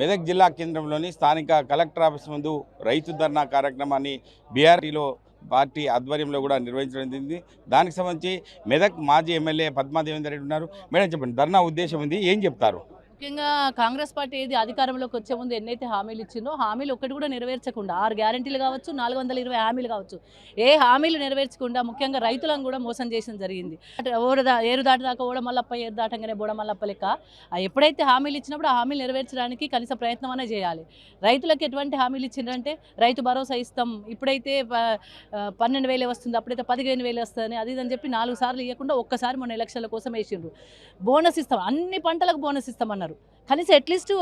మెదక్ జిల్లా కేంద్రంలోని స్థానిక కలెక్టర్ ఆఫీస్ ముందు రైతు ధర్నా కార్యక్రమాన్ని బీఆర్టీలో పార్టీ ఆధ్వర్యంలో కూడా నిర్వహించడం జరిగింది. దానికి సంబంధించి మెదక్ మాజీ ఎమ్మెల్యే పద్మాదేవేందర్ రెడ్డి ఉన్నారు. మేడం చెప్పండి ధర్నా ఉద్దేశం ఉంది ఏం చెప్తారు? ముఖ్యంగా కాంగ్రెస్ పార్టీ ఏది అధికారంలోకి వచ్చే ముందు ఎన్నైతే హామీలు ఇచ్చిందో హామీలు ఒక్కటి కూడా నెరవేర్చకుండా ఆరు గ్యారంటీలు కావచ్చు నాలుగు వందల ఇరవై హామీలు కావచ్చు ఏ హామీలు నెరవేర్చకుండా ముఖ్యంగా రైతులను కూడా మోసం చేసిన జరిగింది. అంటే ఏరు దాటి దాకా ఓడ మల్లప్ప ఏరు దాటంగానే బోడ మల్లప్ప లెక్క ఎప్పుడైతే హామీలు ఇచ్చినప్పుడు ఆ హామీలు నెరవేర్చడానికి కనీస ప్రయత్నం అనే చేయాలి. రైతులకు ఎటువంటి హామీలు ఇచ్చిందంటే రైతు భరోసా ఇస్తాం ఇప్పుడైతే ప- పన్నెండు వేలే వస్తుంది అప్పుడైతే పదిహేను వేలు వస్తుంది అది ఇది అని చెప్పి నాలుగు సార్లు ఇవ్వకుండా ఒక్కసారి మొన్న ఎలక్షన్ల కోసం వేసిండ్రు బోనస్ ఇస్తాం అన్ని పంటలకు బోనస్ ఇస్తామన్నారు. కనీసం అట్లీస్ట్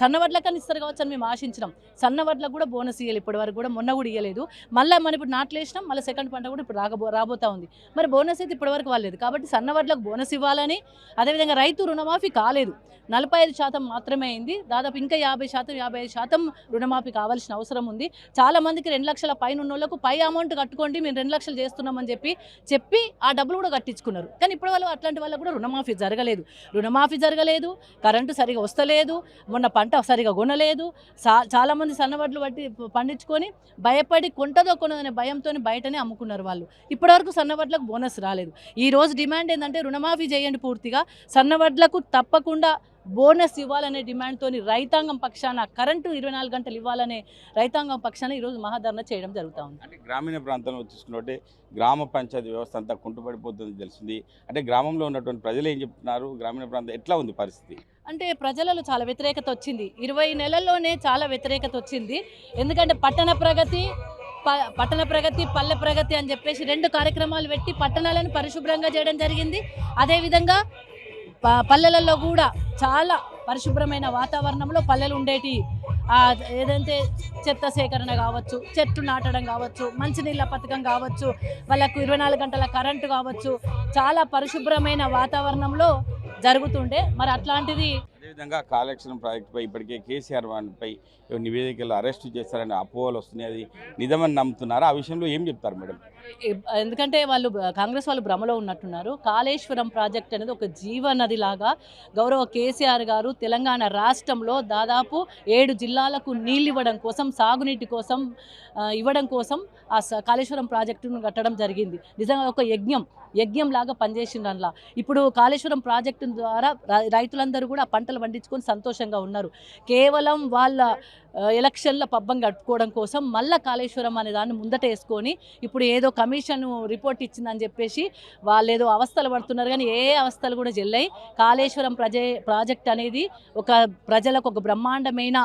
సన్నవడ్లకని ఇస్తారు కావచ్చు అని మేము ఆశించినాం. సన్నవడ్లకు కూడా బోనస్ ఇవ్వాలి ఇప్పటి వరకు కూడా మొన్న కూడా ఇవ్వలేదు మళ్ళీ మనం ఇప్పుడు నాట్లు వేసినాం మళ్ళీ సెకండ్ పంట కూడా ఇప్పుడు రాగబో రాబోతా ఉంది. మరి బోనస్ అయితే ఇప్పటి వరకు వాళ్ళలేదు కాబట్టి సన్నవడ్లకు బోనస్ ఇవ్వాలని అదేవిధంగా రైతు రుణమాఫీ కాలేదు. నలభై ఐదు శాతం మాత్రమే అయింది. దాదాపు ఇంకా యాభై శాతం యాభై ఐదు శాతం రుణమాఫీ కావాల్సిన అవసరం ఉంది. చాలా మందికి రెండు లక్షల పైన ఉన్న వాళ్ళకు పై అమౌంట్ కట్టుకోండి మేము రెండు లక్షలు చేస్తున్నామని చెప్పి చెప్పి ఆ డబ్బులు కూడా కట్టించుకున్నారు. కానీ ఇప్పుడు వాళ్ళు అట్లాంటి వాళ్ళకు కూడా రుణమాఫీ జరగలేదు. రుణమాఫీ జరగలేదు. కరెంటు సరిగా వస్తలేదు మొన్న పంట సరిగా కొనలేదు. చాలామంది చాలా మంది సన్నవడ్లు బట్టి పండించుకొని భయపడి కొంటదో కొనదనే భయంతో బయటనే అమ్ముకున్నారు వాళ్ళు. ఇప్పటివరకు సన్నవడ్లకు బోనస్ రాలేదు. ఈ రోజు డిమాండ్ ఏంటంటే రుణమాఫీ చేయండి పూర్తిగా. సన్నవడ్లకు తప్పకుండా బోనస్ ఇవ్వాలనే డిమాండ్తో రైతాంగం పక్షాన కరెంటు ఇరవై నాలుగు గంటలు ఇవ్వాలనే రైతాంగం పక్షాన ఈరోజు మహాధరణ చేయడం జరుగుతూ ఉంది. అంటే గ్రామీణ ప్రాంతంలో చూసుకుంటే గ్రామ పంచాయతీ వ్యవస్థ అంతా కుంటుపడిపోతుంది తెలిసింది. అంటే గ్రామంలో ఉన్నటువంటి ప్రజలు ఏం చెప్తున్నారు? గ్రామీణ ప్రాంతం ఎట్లా ఉంది పరిస్థితి? అంటే ప్రజలలో చాలా వ్యతిరేకత వచ్చింది. ఇరవై నెలల్లోనే చాలా వ్యతిరేకత వచ్చింది. ఎందుకంటే పట్టణ ప్రగతి ప- పట్టణ ప్రగతి పల్లె ప్రగతి అని చెప్పేసి రెండు కార్యక్రమాలు పెట్టి పట్టణాలను పరిశుభ్రంగా చేయడం జరిగింది. అదేవిధంగా ప- పల్లెలలో కూడా చాలా పరిశుభ్రమైన వాతావరణంలో పల్లెలు ఉండేటి ఏదంటే చెత్త సేకరణ కావచ్చు చెట్టు నాటడం కావచ్చు మంచినీళ్ళ పథకం కావచ్చు వాళ్ళకు ఇరవై నాలుగు గంటల కరెంటు కావచ్చు చాలా పరిశుభ్రమైన వాతావరణంలో జరుగుతుండే మరి అట్లాంటిది అదేవిధంగా కాళేశ్వరం ప్రాజెక్టుపై ఇప్పటికే కేసీఆర్ పై నివేదికలు అరెస్ట్ చేస్తారని అపోహలు వస్తున్నాయి. అది నిజమని నమ్ముతున్నారా? ఆ విషయంలో ఏం చెప్తారు మేడం? ఎందుకంటే వాళ్ళు కాంగ్రెస్ వాళ్ళు భ్రమలో ఉన్నట్టున్నారు. కాళేశ్వరం ప్రాజెక్ట్ అనేది ఒక జీవనది లాగా గౌరవ కేసీఆర్ గారు తెలంగాణ రాష్ట్రంలో దాదాపు ఏడు జిల్లాలకు నీళ్ళు ఇవ్వడం కోసం సాగునీటి కోసం ఇవ్వడం కోసం ఆ స- కాళేశ్వరం ప్రాజెక్టును కట్టడం జరిగింది. నిజంగా ఒక యజ్ఞం యజ్ఞం లాగా ఇప్పుడు కాళేశ్వరం ప్రాజెక్టు ద్వారా రైతులందరూ కూడా పంటలు పండించుకొని సంతోషంగా ఉన్నారు. కేవలం వాళ్ళ ఎలక్షన్ల పబ్బం గడుపుకోవడం కోసం మళ్ళా కాళేశ్వరం అనే దాన్ని ముందట వేసుకొని ఇప్పుడు ఏదో కమిషన్ రిపోర్ట్ ఇచ్చిందని చెప్పేసి వాళ్ళు ఏదో అవస్థలు పడుతున్నారు కానీ ఏ అవస్థలు కూడా చెల్లాయి కాళేశ్వరం ప్రజే ప్రాజెక్ట్ అనేది ఒక ప్రజలకు ఒక బ్రహ్మాండమైన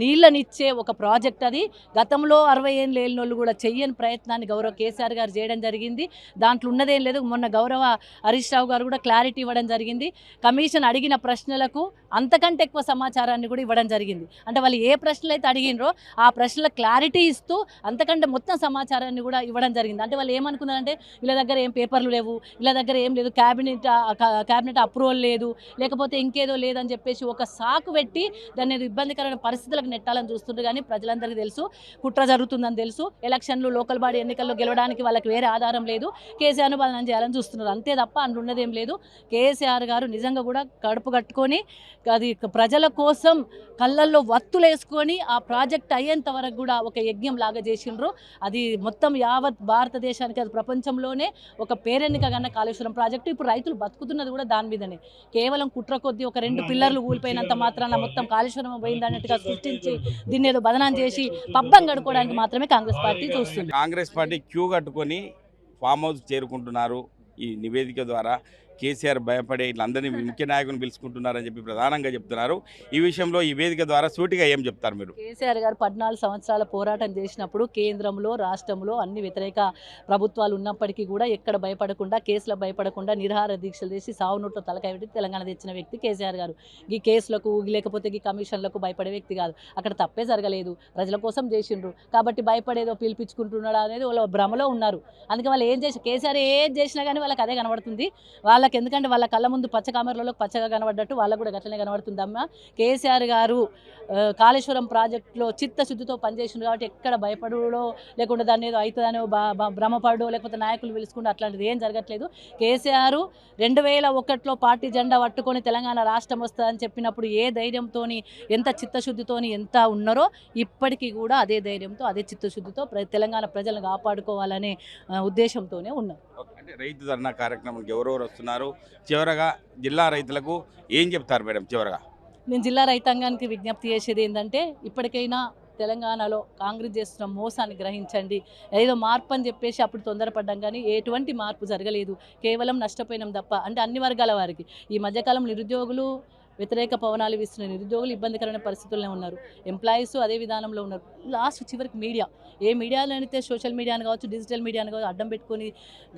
నీళ్ళనిచ్చే ఒక ప్రాజెక్ట్ అది. గతంలో అరవై ఏళ్ళు లేని వాళ్ళు కూడా చెయ్యని ప్రయత్నాన్ని గౌరవ కేసీఆర్ గారు చేయడం జరిగింది. దాంట్లో ఉన్నదేం లేదు. మొన్న గౌరవ హరీష్ రావు గారు కూడా క్లారిటీ ఇవ్వడం జరిగింది. కమిషన్ అడిగిన ప్రశ్నలకు అంతకంటే ఎక్కువ సమాచారాన్ని కూడా ఇవ్వడం జరిగింది. అంటే వాళ్ళు ఏ ప్రశ్నలు అయితే అడిగినరో ఆ ప్రశ్నల క్లారిటీ ఇస్తూ అంతకంటే మొత్తం సమాచారాన్ని కూడా ఇవ్వడం జరిగింది. అంటే వాళ్ళు ఏమనుకున్నారంటే వీళ్ళ దగ్గర ఏం పేపర్లు లేవు వీళ్ళ దగ్గర ఏం లేదు క్యాబినెట్ క్యాబినెట్ అప్రూవల్ లేదు లేకపోతే ఇంకేదో లేదని చెప్పేసి ఒక సాకు పెట్టి దాన్ని ఇబ్బందికరమైన పరిస్థితులకు నెట్టాలని చూస్తుండ్రు. కానీ ప్రజలందరికీ తెలుసు కుట్ర జరుగుతుందని తెలుసు ఎలక్షన్లు లోకల్ బాడీ ఎన్నికల్లో గెలవడానికి వాళ్ళకి వేరే ఆధారం లేదు కేసీఆర్ను పాలన చేయాలని చూస్తున్నారు. అంతే తప్ప అందులో ఉన్నదేం లేదు. కేసీఆర్ గారు నిజంగా కూడా కడుపు కట్టుకొని అది ప్రజల కోసం కళ్ళల్లో వత్తులు వేసుకొని ఆ ప్రాజెక్ట్ అయ్యేంత వరకు కూడా ఒక యజ్ఞం లాగా చేసిండ్రు. అది మొత్తం యావత్ భారతదేశానికి అది ప్రపంచంలోనే ఒక పేరెన్నిక కన్నా కాళేశ్వరం ప్రాజెక్టు. ఇప్పుడు రైతులు బతుకుతున్నది కూడా దాని మీదనే. కేవలం కుట్ర కొద్దీ ఒక రెండు పిల్లర్లు కూలిపోయినంత మాత్రాన మొత్తం కాళేశ్వరం పోయింది అన్నట్టుగా సృష్టించి దీన్ని ఏదో బదనాం చేసి పబ్బం గడుకోవడానికి మాత్రమే కాంగ్రెస్ పార్టీ చూస్తుంది. కాంగ్రెస్ పార్టీ క్యూ కట్టుకొని ఫామ్ హౌస్ చేరుకుంటున్నారు ఈ నివేదిక ద్వారా. కేసీఆర్ భయపడే ఇట్లందరినీ ముఖ్య నాయకుని పిలుచుకుంటున్నారని చెప్పి ప్రధానంగా చెప్తున్నారు. ఈ విషయంలో ఈ వేదిక ద్వారా సూటిగా ఏం చెప్తారు మీరు? కేసీఆర్ గారు పద్నాలుగు సంవత్సరాల పోరాటం చేసినప్పుడు కేంద్రంలో రాష్ట్రంలో అన్ని వ్యతిరేక ప్రభుత్వాలు ఉన్నప్పటికీ కూడా ఎక్కడ భయపడకుండా కేసులకు భయపడకుండా నిరహార దీక్షలు చేసి సావు నోట్లో తలకాయ పెట్టి తెలంగాణ తెచ్చిన వ్యక్తి కేసీఆర్ గారు. ఈ కేసులకు లేకపోతే ఈ కమిషన్లకు భయపడే వ్యక్తి కాదు. అక్కడ తప్పే జరగలేదు. ప్రజల కోసం చేసిండ్రు. కాబట్టి భయపడేదో పిలిపించుకుంటున్నాడు అనేది వాళ్ళ భ్రమలో ఉన్నారు. అందుకే వాళ్ళు ఏం చేసి కేసీఆర్ ఏం చేసినా కానీ వాళ్ళకి అదే కనబడుతుంది. వాళ్ళ వాళ్ళకి ఎందుకంటే వాళ్ళ కళ్ళ ముందు పచ్చ కామెరలలో పచ్చగా కనబడ్డట్టు వాళ్ళకు కూడా గట్లనే కనబడుతుందమ్మా. కేసీఆర్ గారు కాళేశ్వరం ప్రాజెక్టులో చిత్తశుద్ధితో పనిచేసిండు కాబట్టి ఎక్కడ భయపడుడో లేకుంటే దాన్ని ఏదో అవుతుందనో బా- లేకపోతే నాయకులు పిలుచుకుంటూ అట్లాంటిది ఏం జరగట్లేదు. కేసీఆర్ రెండు వేల ఒకటిలో పార్టీ జెండా పట్టుకొని తెలంగాణ రాష్ట్రం వస్తుందని చెప్పినప్పుడు ఏ ధైర్యంతోని ఎంత చిత్తశుద్ధితోని ఎంత ఉన్నారో ఇప్పటికీ కూడా అదే ధైర్యంతో అదే చిత్తశుద్ధితో ప్ర- తెలంగాణ ప్రజలను కాపాడుకోవాలనే ఉద్దేశంతోనే ఉన్నారు అంటే రైతు ధర్నా కార్యక్రమానికి ఎవరెవరు వస్తున్నారు? చివరగా జిల్లా రైతులకు ఏం చెప్తారు మేడం చివరగా? నేను జిల్లా రైతాంగానికి విజ్ఞప్తి చేసేది ఏంటంటే ఇప్పటికైనా తెలంగాణలో కాంగ్రెస్ చేస్తున్న మోసాన్ని గ్రహించండి. ఏదో మార్పు అని చెప్పేసి అప్పుడు తొందరపడ్డాం కానీ ఎటువంటి మార్పు జరగలేదు. కేవలం నష్టపోయినాం తప్ప అంటే అన్ని వర్గాల వారికి. ఈ మధ్యకాలం నిరుద్యోగులు వ్యతిరేక పవనాలు వీస్తున్న నిరుద్యోగులు ఇబ్బందికరమైన పరిస్థితుల్లో ఉన్నారు. ఎంప్లాయీస్ అదే విధానంలో ఉన్నారు. లాస్ట్ చివరికి మీడియా ఏ మీడియాలో అయితే సోషల్ మీడియాను కావచ్చు డిజిటల్ మీడియాను కావచ్చు అడ్డం పెట్టుకొని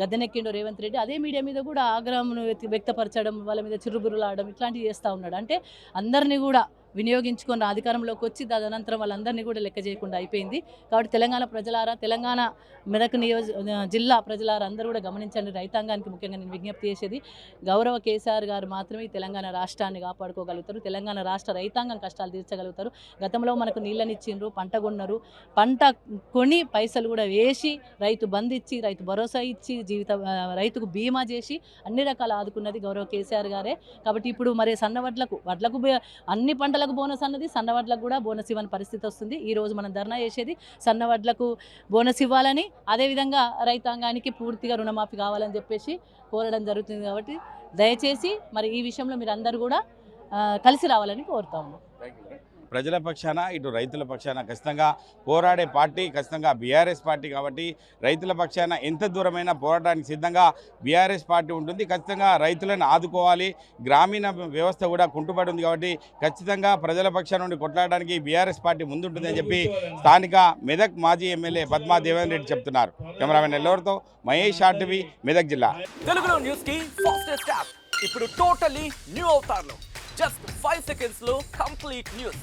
గద్దెనెక్కిండో రేవంత్ రెడ్డి అదే మీడియా మీద కూడా ఆగ్రహం వ్యక్తపరచడం వాళ్ళ మీద చిరుబురులాడడం ఇట్లాంటివి చేస్తూ ఉన్నాడు. అంటే అందరినీ కూడా వినియోగించుకున్న అధికారంలోకి వచ్చి తదనంతరం వాళ్ళందరినీ కూడా లెక్క చేయకుండా అయిపోయింది. కాబట్టి తెలంగాణ ప్రజలారా తెలంగాణ మెదక్ నియోజ జిల్లా ప్రజలారా అందరూ కూడా గమనించండి. రైతాంగానికి ముఖ్యంగా నేను విజ్ఞప్తి చేసేది గౌరవ కేసీఆర్ గారు మాత్రమే తెలంగాణ రాష్ట్రాన్ని కాపాడుకోగలుగుతారు తెలంగాణ రాష్ట్ర రైతాంగం కష్టాలు తీర్చగలుగుతారు. గతంలో మనకు నీళ్ళనిచ్చిండ్రు పంట కొన్నారు. పంట కొని పైసలు కూడా వేసి రైతు బంద్ ఇచ్చి రైతు భరోసా ఇచ్చి జీవిత రైతుకు బీమా చేసి అన్ని రకాల ఆదుకున్నది గౌరవ కేసీఆర్ గారే. కాబట్టి ఇప్పుడు మరి సన్న వడ్లకు వడ్లకు అన్ని అన్ని పంటలకు బోనస్ అన్నది సన్న వడ్లకు కూడా బోనస్ ఇవ్వని పరిస్థితి వస్తుంది. ఈ రోజు మనం ధర్నా చేసేది సన్న వడ్లకు బోనస్ ఇవ్వాలని అదేవిధంగా రైతాంగానికి పూర్తిగా రుణమాఫీ కావాలని చెప్పేసి కోరడం జరుగుతుంది కాబట్టి దయచేసి మరి ఈ విషయంలో మీరు అందరూ కూడా కలిసి రావాలని కోరుతాము ప్రజల పక్షాన ఇటు రైతుల పక్షాన ఖచ్చితంగా పోరాడే పార్టీ ఖచ్చితంగా బీఆర్ఎస్ పార్టీ కాబట్టి రైతుల పక్షాన ఎంత దూరమైన పోరాటానికి సిద్ధంగా బీఆర్ఎస్ పార్టీ ఉంటుంది. ఖచ్చితంగా రైతులను ఆదుకోవాలి. గ్రామీణ వ్యవస్థ కూడా కుంటుపడి ఉంది కాబట్టి ఖచ్చితంగా ప్రజల పక్షాన నుండి కొట్లాడడానికి బీఆర్ఎస్ పార్టీ ముందుంటుందని చెప్పి స్థానిక మెదక్ మాజీ ఎమ్మెల్యే పద్మా దేవేంద్ర రెడ్డి చెప్తున్నారు. కెమెరామెన్ ఎల్లవరితో మహేష్ ఆర్టీవీ మెదక్ జిల్లా. తెలుగులో న్యూస్కి ఫాస్టెస్ట్ యాప్ ఇప్పుడు టోటలీ న్యూ అవుతారు జస్ట్ ఫైవ్ సెకండ్స్లో కంప్లీట్ న్యూస్